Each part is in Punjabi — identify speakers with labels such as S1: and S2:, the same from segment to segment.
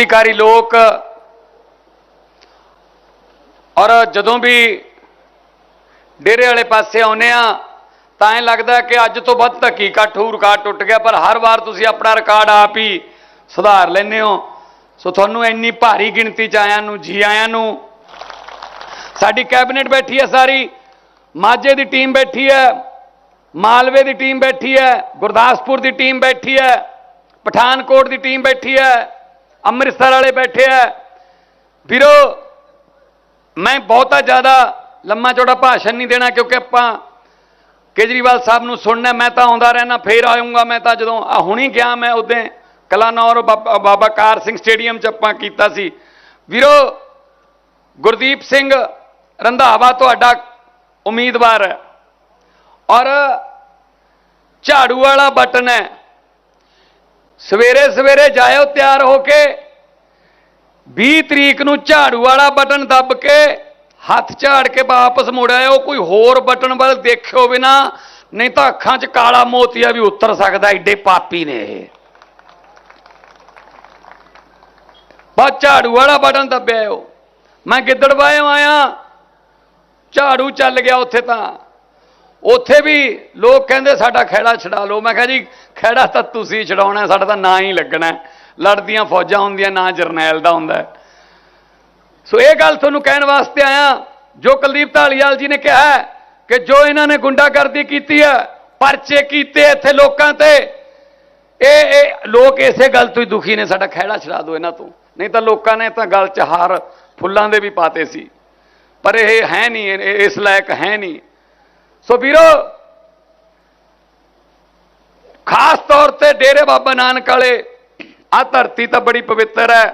S1: ਕ੍ਰਾਂਤੀਕਾਰੀ ਲੋਕ ਔਰ ਜਦੋਂ ਵੀ ਡੇਰੇ ਵਾਲੇ ਪਾਸੇ ਆਉਨੇ ਆ ਤਾਂ ਇਹ ਲੱਗਦਾ ਕਿ ਅੱਜ ਤੋਂ ਵੱਧ ਤਾਂ ਕੀ ਇਕੱਠ ਹੋਊ ਰਿਕਾਰਡ ਟੁੱਟ ਗਿਆ, ਪਰ ਹਰ ਵਾਰ ਤੁਸੀਂ ਆਪਣਾ ਰਿਕਾਰਡ ਆਪ ਹੀ ਸੁਧਾਰ ਲੈਂਦੇ ਹੋ। ਸੋ ਤੁਹਾਨੂੰ ਇੰਨੀ ਭਾਰੀ ਗਿਣਤੀ ਚ ਆਇਆਂ ਨੂੰ, ਜੀ ਆਇਆਂ ਨੂੰ, ਸਾਡੀ ਕੈਬਨਿਟ ਬੈਠੀ ਹੈ ਸਾਰੀ, ਮਾਝੇ ਦੀ ਟੀਮ ਬੈਠੀ ਹੈ, ਮਾਲਵੇ ਦੀ ਟੀਮ ਬੈਠੀ ਹੈ, ਗੁਰਦਾਸਪੁਰ ਦੀ ਟੀਮ ਬੈਠੀ ਹੈ, ਪਠਾਨਕੋਟ ਦੀ ਟੀਮ ਬੈਠੀ ਹੈ ਅੰਮ੍ਰਿਤਸਰ ਵਾਲੇ ਬੈਠੇ ਹੈ ਵੀਰੋ, ਮੈਂ ਬਹੁਤਾ ਜ਼ਿਆਦਾ ਲੰਮਾ ਚੌੜਾ ਭਾਸ਼ਣ ਨਹੀਂ ਦੇਣਾ ਕਿਉਂਕਿ ਆਪਾਂ ਕੇਜਰੀਵਾਲ ਸਾਹਿਬ ਨੂੰ ਸੁਣਨਾ, ਮੈਂ ਤਾਂ ਆਉਂਦਾ ਰਹਿਣਾ ਫੇਰ ਆਉਂਗਾ ਮੈਂ ਤਾਂ ਜਦੋਂ ਆ ਹੁਣੀ ਗਿਆ ਮੈਂ ਉਦੋਂ ਕਲਾਨੌਰ ਬਾਬਾ ਬਾਬਾ ਕਾਰ ਸਿੰਘ ਸਟੇਡੀਅਮ 'ਚ ਆਪਾਂ ਕੀਤਾ ਸੀ। ਵੀਰੋ, ਗੁਰਦੀਪ ਸਿੰਘ ਰੰਧਾਵਾ ਤੁਹਾਡਾ ਉਮੀਦਵਾਰ ਹੈ। ਔਰ ਝਾੜੂ ਵਾਲਾ ਬਟਨ ਹੈ। ਸਵੇਰੇ ਸਵੇਰੇ ਜਾਇਓ ਤਿਆਰ ਹੋ ਕੇ। 20 ਤਰੀਕ ਨੂੰ ਝਾੜੂ ਵਾਲਾ ਬਟਨ ਦੱਬ ਕੇ, ਹੱਥ ਝਾੜ ਕੇ ਵਾਪਸ ਮੁੜ ਆਇਓ। ਕੋਈ ਹੋਰ ਬਟਨ ਵੱਲ ਦੇਖਿਓ ਬਿਨਾ, ਨਹੀਂ ਤਾਂ ਅੱਖਾਂ 'ਚ ਕਾਲਾ ਮੋਤੀਆ ਵੀ ਉਤਰ ਸਕਦਾ ਐਡੇ ਪਾਪੀ ਨੇ ਇਹ। ਬਸ ਝਾੜੂ ਵਾਲਾ ਬਟਨ ਦੱਬਿਆ ਉਹ ਮੈਂ ਗਿੱਦੜਵਾਏ ਆਇਆ। ਝਾੜੂ ਚੱਲ ਗਿਆ ਉੱਥੇ ਤਾਂ। ਉੱਥੇ ਵੀ ਲੋਕ ਕਹਿੰਦੇ ਸਾਡਾ ਖਹਿੜਾ ਛਡਾ ਲਓ। ਮੈਂ ਕਿਹਾ ਜੀ, ਖਹਿੜਾ ਤਾਂ ਤੁਸੀਂ ਛਡਾਉਣਾ, ਸਾਡਾ ਤਾਂ ਨਾਂ ਹੀ ਲੱਗਣਾ। ਲੜਦੀਆਂ ਫੌਜਾਂ ਹੁੰਦੀਆਂ, ਨਾਂ ਜਰਨੈਲ ਦਾ ਹੁੰਦਾ ਸੋ ਇਹ ਗੱਲ ਤੁਹਾਨੂੰ ਕਹਿਣ ਵਾਸਤੇ ਆਇਆ, ਜੋ ਕੁਲਦੀਪ ਢਾਲੀਵਾਲ ਜੀ ਨੇ ਕਿਹਾ ਕਿ ਜੋ ਇਹਨਾਂ ਨੇ ਗੁੰਡਾਗਰਦੀ ਕੀਤੀ ਹੈ, ਪਰਚੇ ਕੀਤੇ ਇੱਥੇ ਲੋਕਾਂ ਤੇ, ਇਹ ਇਹ ਲੋਕ ਇਸੇ ਗੱਲ ਤੋਂ ਹੀ ਦੁਖੀ ਨੇ, ਸਾਡਾ ਖਹਿੜਾ ਛਡਾ ਦਿਓ ਇਹਨਾਂ ਤੋਂ। ਨਹੀਂ ਤਾਂ ਲੋਕਾਂ ਨੇ ਤਾਂ ਗੱਲ 'ਚ ਹਾਰ ਫੁੱਲਾਂ ਦੇ ਵੀ ਪਾਤੇ ਸੀ। ਪਰ ਇਹ ਹੈ ਨਹੀਂ ਇਸ ਲਾਇਕ ਹੈ ਨਹੀਂ। ਸੋ ਵੀਰੋ, ਖਾਸ ਤੌਰ ਤੇ ਡੇਰੇ ਬਾਬਾ ਨਾਨਕ ਵਾਲੇ ਆ ਧਰਤੀ ਤਾਂ ਬੜੀ ਪਵਿੱਤਰ ਹੈ।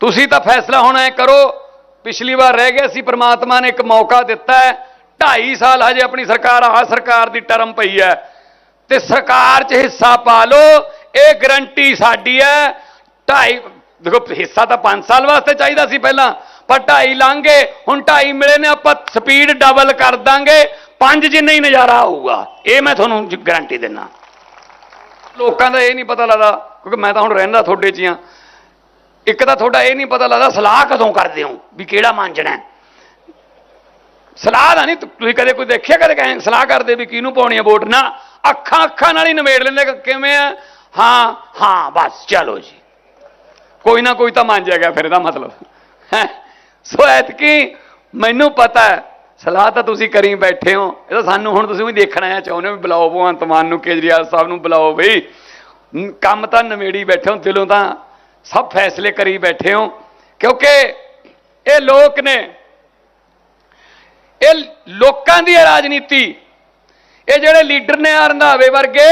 S1: ਤੁਸੀਂ ਤਾਂ ਫੈਸਲਾ ਹੁਣ ਐ ਕਰੋ, ਪਿਛਲੀ ਵਾਰ ਰਹਿ ਗਿਆ ਸੀ, ਪ੍ਰਮਾਤਮਾ ਨੇ ਇੱਕ ਮੌਕਾ ਦਿੱਤਾ ਹੈ। 2.5 ਸਾਲ ਹਜੇ ਆਪਣੀ ਸਰਕਾਰ ਆ ਸਰਕਾਰ ਦੀ ਟਰਮ ਪਈ ਹੈ। ਤੇ ਸਰਕਾਰ 'ਚ ਹਿੱਸਾ ਪਾ ਲਓ, ਇਹ ਗਰੰਟੀ ਸਾਡੀ ਹੈ। 2.5 ਦੇਖੋ, ਹਿੱਸਾ ਤਾਂ 5 ਸਾਲ ਵਾਸਤੇ ਚਾਹੀਦਾ ਸੀ ਪਹਿਲਾਂ। ਪਰ ਢਾਈ ਲਾਂਗੇ ਹੁਣ ਢਾਈ ਮਿਲੇ ਨੇ, ਆਪਾਂ ਸਪੀਡ ਡਬਲ ਕਰ ਦਾਂਗੇ। ਪੰਜ ਜਿੰਨਾ ਹੀ ਨਜ਼ਾਰਾ ਆਊਗਾ। ਇਹ ਮੈਂ ਤੁਹਾਨੂੰ ਗਾਰੰਟੀ ਦਿੰਨਾ। ਲੋਕਾਂ ਦਾ ਇਹ ਨਹੀਂ ਪਤਾ ਲੱਗਦਾ, ਕਿਉਂਕਿ ਮੈਂ ਤਾਂ ਹੁਣ ਰਹਿੰਦਾ ਤੁਹਾਡੇ 'ਚ ਹੀ ਆ ਇੱਕ ਤਾਂ ਤੁਹਾਡਾ ਇਹ ਨਹੀਂ ਪਤਾ ਲੱਗਦਾ, ਸਲਾਹ ਕਦੋਂ ਕਰਦੇ ਹੋ, ਵੀ ਕਿਹੜਾ ਮੰਨਣਾ ਸਲਾਹ ਦਾ ਨਹੀਂ ਤੁਸੀਂ ਕਦੇ ਕੋਈ ਦੇਖਿਆ, ਕਦੇ ਕਹੇ, ਸਲਾਹ ਕਰਦੇ ਵੀ ਕਿਹਨੂੰ ਪਾਉਣੀ ਹੈ ਵੋਟ? ਨਾ, ਅੱਖਾਂ ਅੱਖਾਂ ਨਾਲ ਹੀ ਨਿਬੇੜ ਲੈਂਦੇ ਕਿਵੇਂ ਆ ਹਾਂ ਹਾਂ, ਬਸ, ਚਲੋ ਜੀ। ਕੋਈ ਨਾ ਕੋਈ ਤਾਂ ਮੰਨ ਜਾਏਗਾ ਫਿਰ ਇਹਦਾ ਮਤਲਬ। ਹੈਂ। ਸੋ ਐਤਕੀ ਮੈਨੂੰ ਪਤਾ ਹੈ, ਸਲਾਹ ਤਾਂ ਤੁਸੀਂ ਕਰੀ ਬੈਠੇ ਹੋ। ਇਹ ਤਾਂ ਸਾਨੂੰ ਹੁਣ ਤੁਸੀਂ ਵੀ ਦੇਖਣਾ ਹੈ, ਚਾਹੁੰਦੇ ਹੋ ਵੀ ਬੁਲਾਓ ਭਗਵੰਤ ਮਾਨ ਨੂੰ, ਕੇਜਰੀਵਾਲ ਸਾਹਿਬ ਨੂੰ ਬੁਲਾਓ ਬਈ। ਕੰਮ ਤਾਂ ਨਵੇੜੀ ਬੈਠੇ ਹੋ, ਦਿਲੋਂ ਤਾਂ ਸਭ ਫੈਸਲੇ ਕਰੀ ਬੈਠੇ ਹੋ। ਕਿਉਂਕਿ ਇਹ ਲੋਕ ਨੇ, ਇਹ ਲੋਕਾਂ ਦੀ ਹੈ ਰਾਜਨੀਤੀ, ਇਹ ਜਿਹੜੇ ਲੀਡਰ ਨੇ ਆ ਰੰਧਾਵੇ ਵਰਗੇ,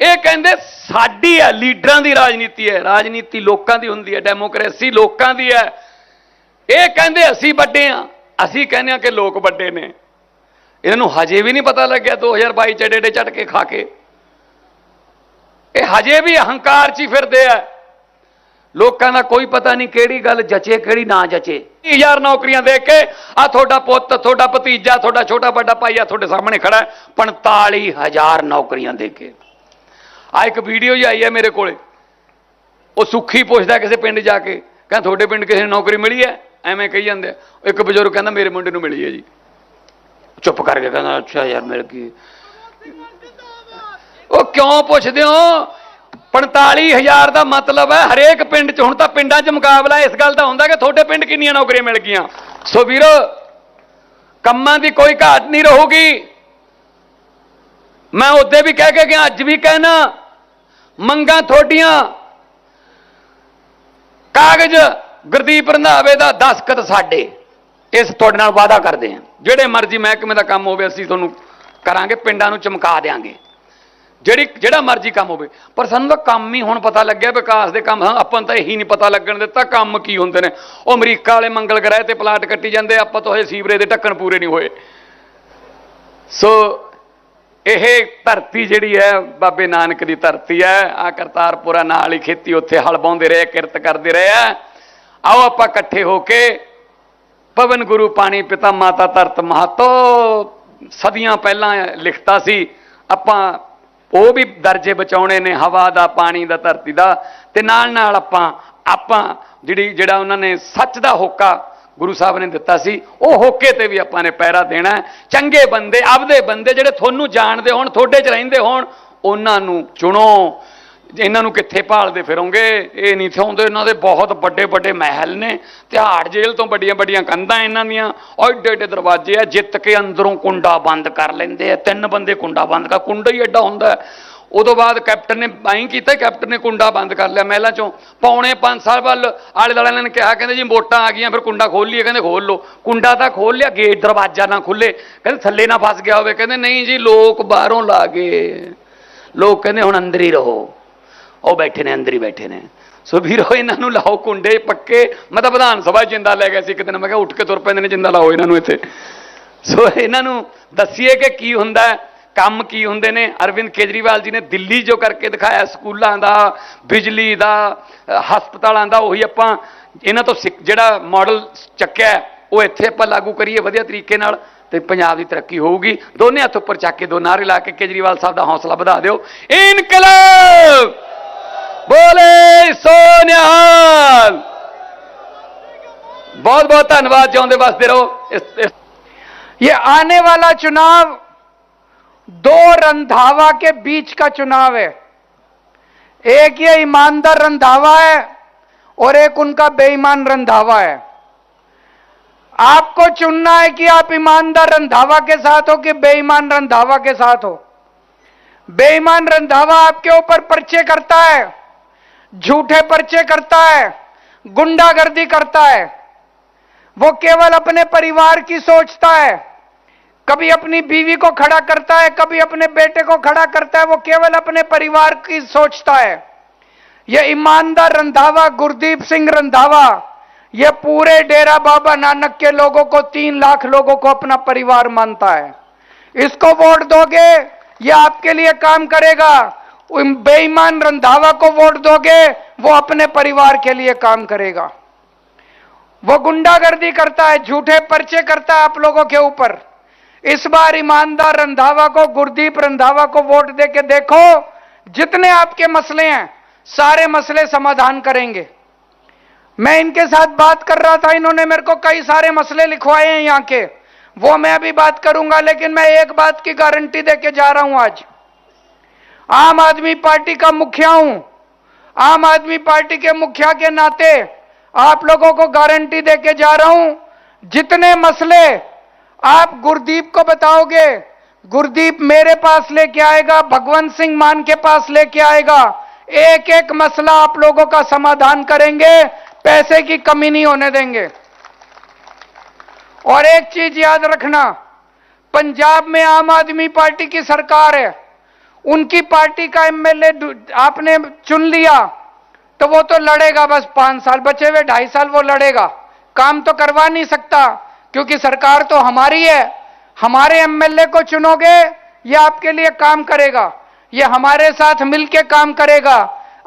S1: ਇਹ ਕਹਿੰਦੇ ਸਾਡੀ ਹੈ, ਲੀਡਰਾਂ ਦੀ ਰਾਜਨੀਤੀ ਹੈ। ਰਾਜਨੀਤੀ ਲੋਕਾਂ ਦੀ ਹੁੰਦੀ ਹੈ, ਡੈਮੋਕ੍ਰੇਸੀ ਲੋਕਾਂ ਦੀ ਹੈ। ਇਹ ਕਹਿੰਦੇ ਅਸੀਂ ਵੱਡੇ ਆ। ਅਸੀਂ ਕਹਿੰਦੇ ਆ ਕਿ ਲੋਕ ਵੱਡੇ ਨੇ। ਇਹਨਾਂ ਨੂੰ ਹਜੇ ਵੀ ਨਹੀਂ ਪਤਾ ਲੱਗਿਆ 2022 ਚ ਏਡੇ ਝਟਕੇ ਖਾ ਕੇ। ਇਹ ਹਜੇ ਵੀ ਅਹੰਕਾਰ 'ਚ ਹੀ ਫਿਰਦੇ ਆ। ਲੋਕਾਂ ਦਾ ਕੋਈ ਪਤਾ ਨਹੀਂ ਕਿਹੜੀ ਗੱਲ ਜਚੇ, ਕਿਹੜੀ ਨਾ ਜਚੇ। 20000 ਨੌਕਰੀਆਂ ਦੇ ਕੇ ਆ ਤੁਹਾਡਾ ਪੁੱਤ, ਤੁਹਾਡਾ ਭਤੀਜਾ, ਤੁਹਾਡਾ ਛੋਟਾ ਵੱਡਾ ਭਾਈ ਆ ਤੁਹਾਡੇ ਸਾਹਮਣੇ ਖੜਾ ਹੈ 45000 ਨੌਕਰੀਆਂ ਦੇ ਕੇ। ਆ ਇੱਕ ਵੀਡੀਓ ਹੀ ਆਈ ਹੈ ਮੇਰੇ ਕੋਲੇ। ਉਹ ਸੁੱਖੀ ਪੁੱਛਦਾ ਕਿਸੇ ਪਿੰਡ ਜਾ ਕੇ, ਕਹਿੰਦਾ ਤੁਹਾਡੇ ਪਿੰਡ ਕਿਸੇ ਨੂੰ ਨੌਕਰੀ ਮਿਲੀ ਹੈ? ਐਵੇਂ ਕਹੀ ਜਾਂਦੇ ਇੱਕ ਬਜ਼ੁਰਗ ਕਹਿੰਦਾ, ਮੇਰੇ ਮੁੰਡੇ ਨੂੰ ਮਿਲੀ ਹੈ ਜੀ। ਚੁੱਪ ਕਰਕੇ ਕਹਿੰਦਾ, ਅੱਛਾ ਯਾਰ, ਮਿਲ ਗਈ। ਉਹ ਕਿਉਂ ਪੁੱਛਦੇ ਹੋ? 45000 ਦਾ ਮਤਲਬ ਹੈ, ਹਰੇਕ ਪਿੰਡ 'ਚ ਹੁਣ ਤਾਂ ਪਿੰਡਾਂ 'ਚ ਮੁਕਾਬਲਾ, ਇਸ ਗੱਲ ਦਾ ਹੁੰਦਾ ਕਿ ਤੁਹਾਡੇ ਪਿੰਡ ਕਿੰਨੀਆਂ ਨੌਕਰੀਆਂ ਮਿਲ ਗਈਆਂ? ਸੋ ਵੀਰੋ, ਕੰਮਾਂ ਦੀ ਕੋਈ ਘਾਟ ਨਹੀਂ ਰਹੂਗੀ। ਮੈਂ ਉਹਦੇ ਵੀ ਕਹਿ ਕੇ ਗਿਆ, ਅੱਜ ਵੀ ਕਹਿਣਾ, ਮੰਗਾਂ ਤੁਹਾਡੀਆਂ। ਕਾਗਜ਼ ਗੁਰਦੀਪ ਰੰਧਾਵੇ ਦਾ ਦਸਖਤ ਸਾਡੇ, ਇਸ ਤੁਹਾਡੇ ਨਾਲ ਵਾਅਦਾ ਕਰਦੇ ਹਾਂ। ਜਿਹੜੇ ਮਰਜ਼ੀ ਮਹਿਕਮੇ ਦਾ ਕੰਮ ਹੋਵੇ, ਅਸੀਂ ਤੁਹਾਨੂੰ ਕਰਾਂਗੇ, ਪਿੰਡਾਂ ਨੂੰ ਚਮਕਾ ਦੇਾਂਗੇ ਜਿਹੜੀ, ਜਿਹੜਾ ਮਰਜ਼ੀ ਕੰਮ ਹੋਵੇ, ਪਰ ਸਾਨੂੰ ਤਾਂ ਕੰਮ ਹੀ ਹੁਣ ਪਤਾ ਲੱਗਿਆ ਵਿਕਾਸ ਦੇ ਕੰਮ। ਆਪਾਂ ਨੂੰ ਤਾਂ ਇਹੀ ਨਹੀਂ ਪਤਾ ਲੱਗਣ ਦਿੱਤਾ ਕੰਮ ਕੀ ਹੁੰਦੇ ਨੇ। ਉਹ ਅਮਰੀਕਾ ਵਾਲੇ ਮੰਗਲ ਗ੍ਰਹਿ ਤੇ ਪਲਾਟ ਕੱਟੀ ਜਾਂਦੇ, ਆਪਾਂ ਤਾਂ ਹਜੇ ਸੀਵਰੇ ਦੇ ਢੱਕਣ ਪੂਰੇ ਨਹੀਂ ਹੋਏ। ਸੋ, ਇਹ ਧਰਤੀ ਜਿਹੜੀ ਹੈ, ਬਾਬੇ ਨਾਨਕ ਦੀ ਧਰਤੀ ਹੈ ਆ ਕਰਤਾਰਪੁਰਾ ਨਾਲ ਹੀ ਖੇਤੀ ਉੱਥੇ ਹਲ ਬਾਉਂਦੇ ਰਹੇ, ਕਿਰਤ ਕਰਦੇ ਰਹੇ ਆ ਆਓ ਆਪਾਂ ਇਕੱਠੇ ਹੋ ਕੇ ਪਵਨ ਗੁਰੂ ਪਾਣੀ ਪਿਤਾ ਮਾਤਾ ਧਰਤ ਮਹਾਤੋ ਸਦੀਆਂ ਪਹਿਲਾਂ ਲਿਖਤਾ ਸੀ, ਆਪਾਂ ਉਹ ਵੀ ਦਰਜੇ ਬਚਾਉਣੇ ਨੇ, ਹਵਾ ਦਾ, ਪਾਣੀ ਦਾ, ਧਰਤੀ ਦਾ, ਤੇ ਨਾਲ ਨਾਲ ਆਪਾਂ ਆਪਾਂ ਜਿਹੜੀ, ਜਿਹੜਾ ਉਹਨਾਂ ਨੇ ਸੱਚ ਦਾ ਹੋਕਾ ਗੁਰੂ ਸਾਹਿਬ ਨੇ ਦਿੱਤਾ ਸੀ, ਉਹ ਹੋਕੇ ਤੇ ਵੀ ਆਪਾਂ ਨੇ ਪਹਿਰਾ ਦੇਣਾ ਚੰਗੇ ਬੰਦੇ, ਆਪਦੇ ਬੰਦੇ ਜਿਹੜੇ ਤੁਹਾਨੂੰ ਜਾਣਦੇ ਹੋਣ, ਤੁਹਾਡੇ 'ਚ ਰਹਿੰਦੇ ਹੋਣ, ਉਹਨਾਂ ਨੂੰ ਚੁਣੋ। ਇਹਨਾਂ ਨੂੰ ਕਿੱਥੇ ਭਾਲਦੇ ਫਿਰੋਂਗੇ? ਇਹ ਨਹੀਂ ਥਾਉਂਦੇ ਇਹਨਾਂ ਦੇ ਬਹੁਤ ਵੱਡੇ ਵੱਡੇ ਮਹਿਲ ਨੇ। ਤਿਹਾੜ ਜੇਲ੍ਹ ਤੋਂ ਵੱਡੀਆਂ ਵੱਡੀਆਂ ਕੰਧਾਂ ਇਹਨਾਂ ਦੀਆਂ। ਔਰ ਏਡੇ ਏਡੇ ਦਰਵਾਜ਼ੇ ਆ, ਜਿੱਤ ਕੇ ਅੰਦਰੋਂ ਕੁੰਡਾ ਬੰਦ ਕਰ ਲੈਂਦੇ ਆ। ਤਿੰਨ ਬੰਦੇ ਕੁੰਡਾ ਬੰਦ ਕਰ, ਕੁੰਡਾ ਹੀ ਐਡਾ ਹੁੰਦਾ ਹੈ। ਉਦੋਂ ਬਾਅਦ ਕੈਪਟਨ ਨੇ ਐਂ ਕੀਤਾ, ਕੈਪਟਨ ਨੇ ਕੁੰਡਾ ਬੰਦ ਕਰ ਲਿਆ ਮਹਿਲਾਂ ਚੋਂ। ਪੌਣੇ 5 ਸਾਲ ਵੱਲ ਆਲੇ ਦੁਆਲੇ ਨੇ ਕਿਹਾ, ਕਹਿੰਦੇ ਜੀ ਮੋਟਾਂ ਆ ਗਈਆਂ, ਫਿਰ ਕੁੰਡਾ ਖੋਲ ਲਈਏ। ਕਹਿੰਦੇ ਖੋਲ ਲਓ। ਕੁੰਡਾ ਤਾਂ ਖੋਲ ਲਿਆ, ਗੇਟ ਦਰਵਾਜ਼ਾ ਨਾ ਖੁੱਲੇ ਕਹਿੰਦੇ ਥੱਲੇ ਨਾ ਫਸ ਗਿਆ ਹੋਵੇ। ਕਹਿੰਦੇ ਨਹੀਂ ਜੀ, ਲੋਕ ਬਾਹਰੋਂ ਲਾ ਗਏ। ਲੋਕ ਕਹਿੰਦੇ ਹੁਣ ਅੰਦਰ ਹੀ ਰਹੋ। ਉਹ ਬੈਠੇ ਨੇ, ਅੰਦਰ ਹੀ ਬੈਠੇ ਨੇ। ਸੋ ਵੀਰੋ, ਇਹਨਾਂ ਨੂੰ ਲਾਓ ਕੁੰਡੇ ਪੱਕੇ। ਮੈਂ ਤਾਂ ਵਿਧਾਨ ਸਭਾ ਜਿੰਦਾ ਲੈ ਗਿਆ ਸੀ ਇੱਕ ਦਿਨ। ਮੈਂ ਕਿਹਾ ਉੱਠ ਕੇ ਤੁਰ ਪੈਂਦੇ ਨੇ, ਜਿੰਦਾ ਲਾਓ ਇਹਨਾਂ ਨੂੰ ਇੱਥੇ। ਸੋ ਇਹਨਾਂ ਨੂੰ ਦੱਸੀਏ ਕਿ ਕੀ ਹੁੰਦਾ ਹੈ, ਕੰਮ ਕੀ ਹੁੰਦੇ ਨੇ। ਅਰਵਿੰਦ ਕੇਜਰੀਵਾਲ ਜੀ ਨੇ ਦਿੱਲੀ ਜੋ ਕਰਕੇ ਦਿਖਾਇਆ, ਸਕੂਲਾਂ ਦਾ, ਬਿਜਲੀ ਦਾ, ਹਸਪਤਾਲਾਂ ਦਾ, ਉਹੀ ਆਪਾਂ ਇਹਨਾਂ ਤੋਂ ਸਿੱਖ- ਜਿਹੜਾ ਮਾਡਲ ਚੱਕਿਆ ਉਹ ਇੱਥੇ ਆਪਾਂ ਲਾਗੂ ਕਰੀਏ ਵਧੀਆ ਤਰੀਕੇ ਨਾਲ ਤੇ ਪੰਜਾਬ ਦੀ ਤਰੱਕੀ ਹੋਊਗੀ। ਦੋਨੇ ਹੱਥ ਉੱਪਰ ਚੱਕ ਕੇ, ਦੋ ਨਾਰੇ ਲਾ ਕੇ ਕੇਜਰੀਵਾਲ ਸਾਹਿਬ ਦਾ ਹੌਸਲਾ ਵਧਾ ਦਿਓ। ਇਨਕਲਾਬ! ਬੋਲੇ ਸੋਨਿਹਾਲ ਬਹੁਤ ਬਹੁਤ ਧੰਨਵਾਦ ਜਿਉਂਦੇ ਵਸਦੇ ਰਹੋ ਇਸ- ਇਸ
S2: ये आने वाला चुनाव दो रंधावा के बीच का चुनाव है एक ये ईमानदार रंधावा है और एक उनका बेईमान रंधावा है आपको चुनना है कि आप ईमानदार रंधावा के साथ हो कि बेईमान रंधावा के साथ हो बेईमान रंधावा आपके ऊपर पर्चे करता है झूठे पर्चे करता है, गुंडागर्दी करता है। वो केवल अपने परिवार की सोचता है। कभी अपनी बीवी को खड़ा करता है, कभी अपने बेटे को खड़ा करता है, वो केवल अपने परिवार की सोचता है। यह ईमानदार रंधावा, गुरदीप सिंह रंधावा यह पूरे डेरा बाबा नानक के लोगों को, तीन लाख लोगों को अपना परिवार मानता है। इसको वोट दोगे यह आपके लिए काम करेगा। बेईमान रंधावा को वोट दोगे, वो अपने परिवार के लिए काम करेगा। वो गुंडागर्दी करता है, झूठे पर्चे करता है आप लोगों के ऊपर। इस बार ईमानदार रंधावा को, गुरदीप रंधावा को वोट दे के देखो, जितने आपके मसले हैं, सारे मसले समाधान करेंगे। मैं इनके साथ बात कर रहा था, इन्होंने मेरे को कई सारे मसले लिखवाए हैं यहाँ के। वो मैं अभी बात करूँगा, लेकिन मैं एक बात की गारंटी दे के जा रहा हूँ आज। आम आदमी पार्टी का मुखिया हूँ। आम आदमी पार्टी के मुखिया के नाते आप लोगों को गारंटी दे के जा रहा हूँ, जितने मसले आप गुरदीप को बताओगे, गुरदीप मेरे पास लेके आएगा, भगवंत सिंह मान के पास लेके आएगा। एक एक मसला आप लोगों का समाधान करेंगे, पैसे की कमी नहीं होने देंगे। और एक चीज़ याद रखना, पंजाब में आम आदमी पार्टी की सरकार है। उनकी पार्टी का एमएलए आपने चुन लिया तो वो तो लड़ेगा बस पाँच साल बचे हुए, ढाई साल वो लड़ेगा। काम तो करवा नहीं सकता, क्योंकि सरकार तो हमारी है। हमारे एमएलए को चुनोगे, ये आपके लिए काम करेगा। ये हमारे साथ मिलके काम करेगा।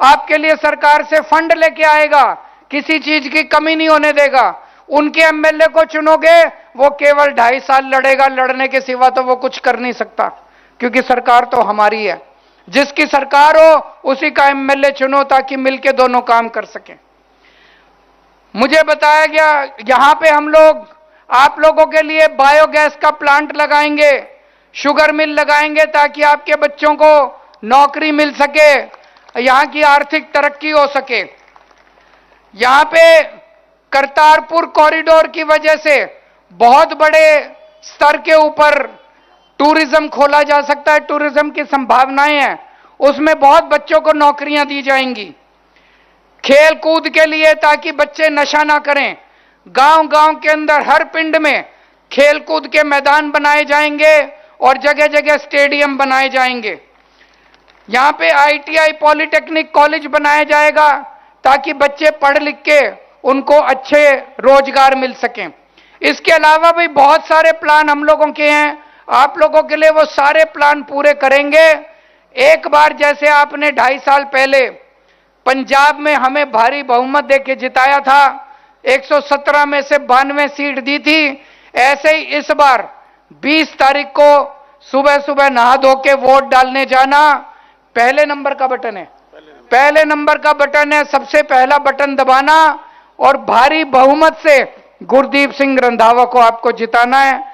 S2: आपके लिए सरकार से फंड लेके आएगा। किसी चीज़ की कमी नहीं होने देगा। उनके एमएलए को चुनोगे, वो केवल ढाई साल लड़ेगा। लड़ने के सिवा तो वो कुछ कर नहीं सकता। क्योंकि सरकार तो हमारी है। जिसकी सरकार हो, उसी का एमएलए चुनो ताकि मिलके दोनों काम कर सकें। मुझे बताया गया, यहाँ पे हम लोग, आप लोगों के लिए बायोगैस का प्लांट लगाएँगे शुगर मिल लगाएँगे ताकि आपके बच्चों को नौकरी मिल सके, यहाँ की आर्थिक तरक्की हो सके। यहाँ पे करतारपुर कॉरिडोर की वजह से बहुत बड़े स्तर के ऊपर टूरिज़्म खोला जा सकता है, टूरिज़्म की संभावनाएँ हैं। उसमें बहुत बच्चों को नौकरियाँ दी जाएँगी। खेल कूद के लिए ताकि बच्चे नशा ना करें। गाँव गाँव के अंदर हर पिंड में खेल कूद के मैदान बनाए जाएँगे और जगह जगह स्टेडियम बनाए जाएँगे। यहाँ पे आईटीआई पॉलिटेक्निक कॉलेज बनाया जाएगा ताकि बच्चे पढ़ लिख के उनको अच्छे रोज़गार मिल सकें। इसके अलावा भी बहुत सारे प्लान हम लोगों के हैं। आप लोगों के लिए वो सारे प्लान पूरे करेंगे। एक बार जैसे आपने ढाई साल पहले पंजाब में हमें भारी बहुमत देके जिताया था 117 में से बानवे सीट दी थी, ऐसे ही इस बार 20 तारीख को सुबह सुबह नहा धो के वोट डालने जाना, पहले नंबर का बटन है। पहले नंबर का बटन है, सबसे पहला बटन दबाना और भारी बहुमत से गुरदीप सिंह रंधावा को आपको जिताना है।